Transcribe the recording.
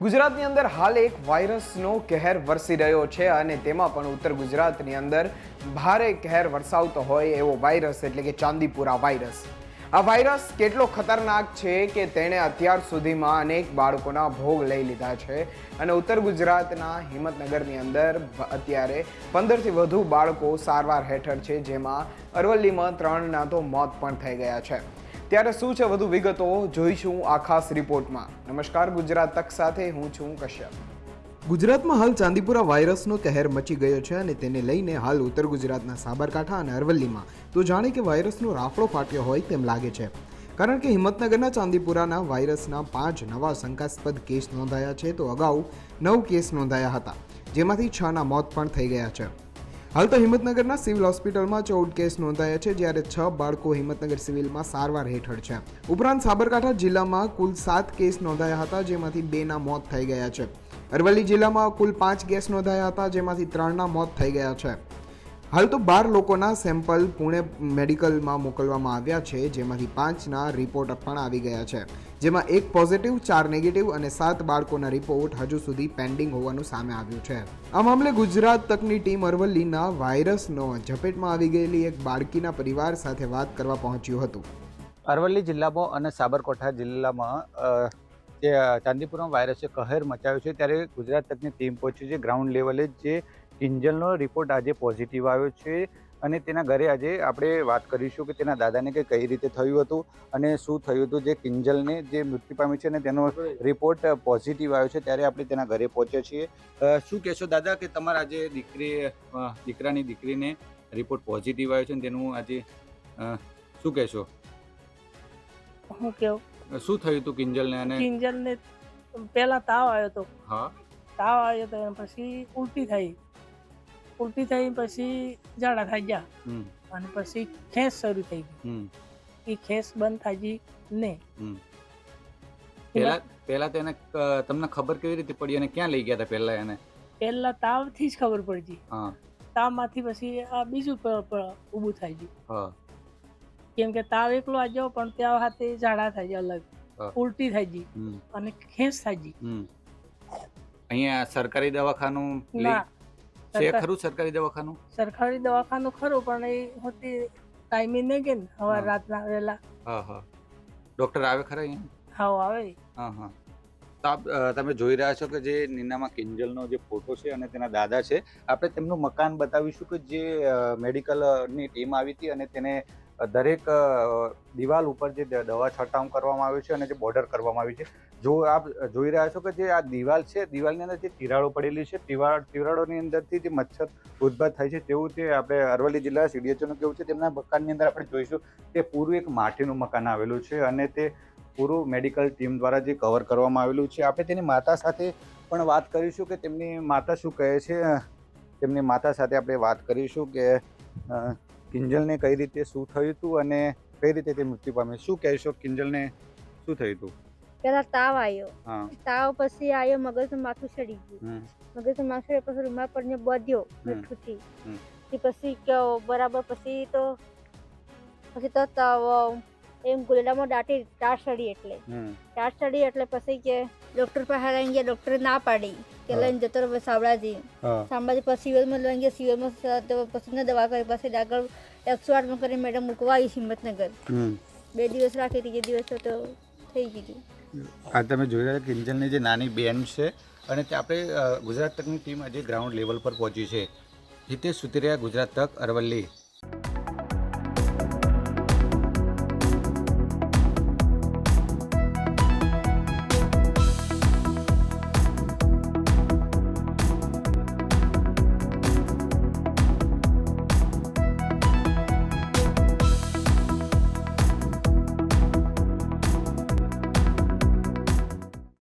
ગુજરાતની અંદર હાલ એક વાયરસનો કહેર વરસી રહ્યો છે અને તેમાં પણ ઉત્તર ગુજરાતની અંદર ભારે કહેર વરસાવતો હોય એવો વાયરસ એટલે કે ચાંદીપુરા વાયરસ. આ વાયરસ કેટલો ખતરનાક છે કે તેણે અત્યાર સુધીમાં અનેક બાળકોના ભોગ લઈ લીધા છે અને ઉત્તર ગુજરાતના હિંમતનગરની અંદર અત્યારે પંદરથી વધુ બાળકો સારવાર હેઠળ છે જેમાં અરવલ્લીમાં ત્રણના તો મોત પણ થઈ ગયા છે. ત્યારે શું છે વધુ વિગતો જોઈશું આ ખાસ રિપોર્ટમાં. નમસ્કાર, ગુજરાત તક સાથે હું છું કશ્યપ. ગુજરાતમાં હાલ ચાંદીપુરા વાયરસનો કહેર મચી ગયો છે અને તેને લઈને હાલ ઉત્તર ગુજરાતના સાબરકાંઠા અને અરવલ્લીમાં. તો જાણે કે વાયરસનો રાફડો ફાટ્યો હોય તેમ લાગે છે. કારણ કે હિંમતનગરના ચાંદીપુરાના વાયરસના પાંચ નવા શંકાસ્પદ કેસ નોંધાયા છે, તો અગાઉ નવ કેસ નોંધાયા હતા, જેમાંથી છના મોત પણ થઈ ગયા છે. હાલ તો હિંમતનગરના સિવિલ હોસ્પિટલમાં ચૌદ કેસ નોંધાયા છે, જ્યારે છ બાળકો હિંમતનગર સિવિલમાં સારવાર હેઠળ છે. ઉપરાંત સાબરકાંઠા જિલ્લામાં કુલ સાત કેસ નોંધાયા હતા, જેમાંથી બેના મોત થઈ ગયા છે. અરવલ્લી જિલ્લામાં કુલ પાંચ કેસ નોંધાયા હતા, જેમાંથી ત્રણના મોત થઈ ગયા છે. હાલ તો બાર લોકોના સેમ્પલ પુણે મેડિકલમાં મોકલવામાં આવ્યા છે, જેમાંથી પાંચના રિપોર્ટ પણ આવી ગયા છે. જેમાં એક પોઝિટિવ ચાર નેગેટિવ અને સાત બાળકોના રિપોર્ટ હજુ સુધી પેન્ડિંગ હોવાનું સામે આવ્યું છે. આ મામલે ગુજરાત તકની ટીમ અરવલ્લીના વાયરસનો ઝપેટમાં આવી ગયેલી એક બાળકીના પરિવાર સાથે વાત કરવા પહોંચ્યું હતું. અરવલ્લી જિલ્લામાં અને સાબરકાંઠા જિલ્લામાં જે ચાંદીપુરમ વાયરસે કહેર મચાવ્યો છે, ત્યારે ગુજરાત તકની ટીમ પહોંચી છે. ગ્રાઉન્ડ લેવલે જે કિંજલનો રિપોર્ટ આજે પોઝિટિવ આવ્યો છે. અને તેના ઘરે આજે આપણે વાત કરીશું કે તેના દાદાને કે કઈ રીતે થયું હતું અને શું થયું હતું જે કિંજલને જે મૃત્યુ પામ્યું છે અને તેનો રિપોર્ટ પોઝિટિવ આવ્યો છે ત્યારે આપણે તેના ઘરે પહોંચ્યા છીએ. શું કહેશો દાદા કે તમારા આજે દીકરી દીકરાની દીકરીને રિપોર્ટ પોઝિટિવ આવ્યો છે અને તેનું આજે શું કહેશો? હું કેવું? શું થયું હતું કિંજલને અને કિંજલને પહેલા તાવ આવ્યો હતો. હા. તાવ આવ્યો હતો પછી ઉલટી થઈ. ઉલટી થઈ પછી ઝાડા થઈ ગયા. અને પછી ખેસ શરૂ થઈ ગઈ. એ ખેસ બંધ થાય ને. પેલા પહેલા તેને તમને ખબર કેવી રીતે પડી અને ક્યાં લઈ ગયા હતા પેલા એને? પહેલા તાવથી જ ખબર પડી ગઈ તાવમાંથી પછી આ બીજું ઊભું થઈ ગયું હા. કેમ કે તાવ એકલો આ જાવ પણ ત્યાં હાથે ઝાડા થઈ ગયા અલગ. ઉલટી થઈ ગઈ અને ખેસ થઈ ગઈ હમ. અહીંયા સરકારી દવાખાનું છે ખરું સરકારી દવાખાનું? સરકારી દવાખાનું ખરું પણ એ હોતી ટાઈમે નહીં કે ને સવાર હા. રાતના વેલા હા હા. ડોક્ટર આવે ખરા અહીંયા? હાવ આવે. હા હા. આપ તમે જોઈ રહ્યા છો કે જે નીનામાં કિંજલનો જે ફોટો છે અને તેના દાદા છે આપણે તેમનું મકાન બતાવીશું કે જે મેડિકલની ટીમ આવી હતી અને તેને દરેક દિવાલ ઉપર જે દવા છંટકાવ કરવામાં આવ્યો છે અને જે બોર્ડર કરવામાં આવી છે. જો આપ જોઈ રહ્યા છો કે જે આ દિવાલ છે, દિવાલની અંદર જે તિરાડો પડેલી છે તિરાડ તિરાડોની અંદરથી જે મચ્છર ઉદ્ભવ થાય છે તેવું તે આપણે અરવલ્લી જિલ્લા સીડીએચઓનું કેવું છે તેમના મકાનની અંદર આપણે જોઈશું. તે પૂરું એક માટીનું મકાન આવેલું છે અને તે પૂરું મેડિકલ ટીમ દ્વારા જે કવર કરવામાં આવેલું છે. આપણે તેની માતા સાથે પણ વાત કરીશું કે તેમની માતા શું કહે છે? તેમની માતા સાથે આપણે વાત કરીશું કે કિંજલને કઈ રીતે શું થયું હતું અને કઈ રીતે તે મૃત્યુ પામે શું કહેશો કિંજલને શું થયું હતું પેલા તાવ આવ્યો તાવ પછી આવ્યો મગજનું માથું ચડી ગયું. મગજ માથું ચડ્યું પછી રૂમાલ પડીને બધ્યો. તે પછી કયો બરાબર પછી તો પછી તો તાવ એમ ગુલેડામાં દાટી ટાર ચડી એટલે. ટાર ચડી એટલે પછી કે ડૉક્ટર પાસે લઈને ગયા ડોક્ટર ના પાડી કે. લઈને જતો રહ્યો શામળાજી સાંભળાજી. પછી સિવિલમાં લઈને ગયા સિવિલમાં પછી દવા કરી પછી આગળ એકસો આઠમાં કરી મેડમ મૂકવા આવી હિંમતનગર. બે દિવસ રાખી ત્રીજે દિવસ તો થઈ ગયું આ તમે જોઈ રહ્યા કિંજલની જે નાની બેન છે અને તે આપણે ગુજરાત તકની ટીમ આજે ગ્રાઉન્ડ લેવલ પર પહોંચી છે. હિતેશ સુતરિયા ગુજરાત તક અરવલ્લી.